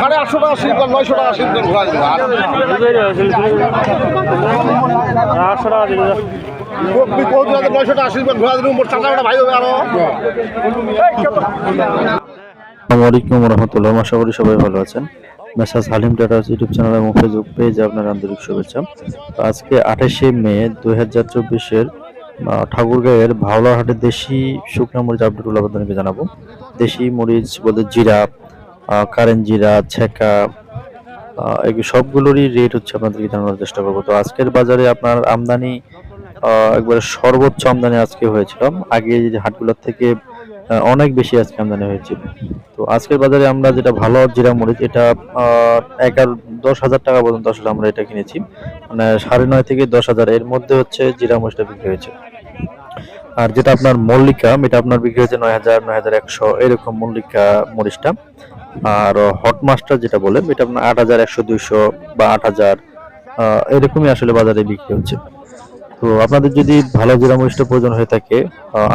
সাড়ে আটশো টাকা করে নয়শো টাকা দিল। আটশো টাকা নয়শো টাকা স্লিপ ঘোরা ভাই হবে আরও। আসসালামু আলাইকুম রহমতুল্লাহ, আশা করি সবাই ভালো আছেন। মেসাজ হালিম টাটাস ইউটিউব চ্যানেল এবং ফেসবুক পেজে আপনার আন্তরিক শুভেচ্ছা। আজকে আঠাশে মে দুই হাজার চব্বিশের ঠাকুরগাঁয়ের ভাওলাহাটের দেশি শুকনো মরিচ আপডেটগুলো আপনাদেরকে জানাব। দেশি মরিচ বলতে জিরা কারেন জিরা, ছেঁকা সবগুলোরই রেট হচ্ছে আপনাদেরকে জানানোর চেষ্টা করব। তো আজকের বাজারে আপনার আমদানি একবারে সর্বোচ্চ আমদানি আজকে হয়েছিলাম আগে যে হাটগুলোর থেকে অনেক বেশি আজকে আমদানি হয়েছিল। তো আজকের বাজারে আমরা যেটা ভালো জিরা মরিচ, এটা এগারো, দশ হাজার টাকা পর্যন্ত আসলে আমরা এটা কিনেছি। মানে সাড়ে নয় থেকে দশ হাজার, এর মধ্যে হচ্ছে জিরা মরিচটা বিক্রি হয়েছে। আর যেটা আপনার মল্লিকা, এটা আপনার বিক্রি হয়েছে নয় হাজার নয় হাজার একশো, এরকম মল্লিকা মরিচটা। আর হট মাস্টার যেটা বলে এটা আপনার আট হাজার একশো দুইশো বা আট হাজার এরকমই আসলে বাজারে বিক্রি হচ্ছে। তো আপনাদের যদি ভালো জিরা মরিচটা প্রয়োজন হয়ে থাকে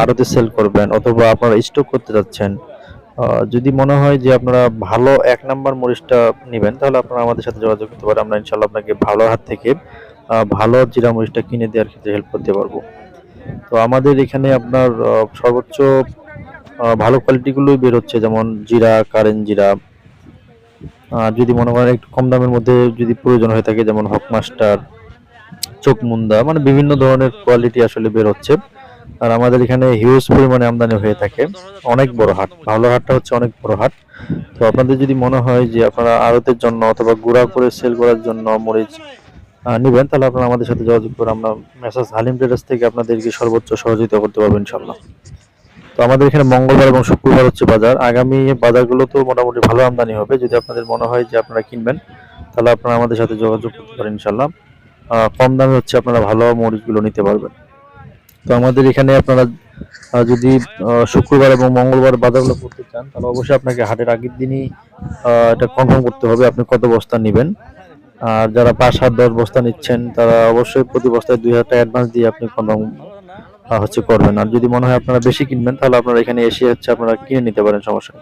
আড়তে সেল করবেন অথবা আপনারা স্টক করতে যাচ্ছেন যদি মনে হয় যে আপনারা ভালো এক নাম্বার মরিচটা নেবেন, তাহলে আপনারা আমাদের সাথে যোগাযোগ করতে পারেন। আমরা ইনশাল্লাহ আপনাকে ভালো হাত থেকে ভালো জিরা মরিচটা কিনে দেওয়ার ক্ষেত্রে হেল্প করতে পারব। তো আমাদের এখানে আপনার সর্বোচ্চ ভালো কোয়ালিটিগুলোই বের হচ্ছে, যেমন জিরা কারেন্ট জিরা। যদি মনে করেন একটু কম দামের মধ্যে যদি প্রয়োজন হয়ে থাকে, যেমন হক মাস্টার চোখ মুন্দা মানে বিভিন্ন ধরনের কোয়ালিটি আসলে বের হচ্ছে। আর আমাদের এখানে হিউজ পরিমাণে আমদানি হয়ে থাকে। অনেক বড় হাট, ভালো হাটটা হচ্ছে অনেক বড় হাট। তো আপনাদের যদি মনে হয় যে আপনারা আড়তের জন্য অথবা গুঁড়া করে সেল করার জন্য মরিচ নিবেন, তাহলে আপনারা আমাদের সাথে যোগাযোগ করে আমরা মেসাজ হালিম ট্রেডার্স থেকে আপনাদেরকে সর্বোচ্চ সহযোগিতা করতে পারব ইনশাল্লাহ তো আমাদের এখানে মঙ্গলবার এবং শুক্রবার হচ্ছে বাজার। আগামী বাজারগুলো তো মোটামুটি ভালো আমদানি হবে। যদি আপনাদের মনে হয় যে আপনারা কিনবেন, তাহলে আপনারা আমাদের সাথে যোগাযোগ করতে পারেন ইনশাল্লাহ কম দামে হচ্ছে আপনারা ভালো মরিচগুলো নিতে পারবেন। তো আমাদের এখানে আপনারা যদি শুক্রবার এবং মঙ্গলবার বাজারগুলো করতে চান, তাহলে অবশ্যই আপনাকে হাটের আগের দিনই এটা কনফার্ম করতে হবে আপনি কত বস্তা নেবেন। আর যারা পাঁচ সাত দশ বস্তা নিচ্ছেন, তারা অবশ্যই প্রতি বস্তায় দুই হাজার টাকা অ্যাডভান্স দিয়ে আপনি কনফার্ম হচ্ছে করবেন। আর যদি মনে হয় আপনারা বেশি কিনবেন, তাহলে আপনারা এখানে এসে হচ্ছে আপনারা কিনে নিতে পারেন, সমস্যা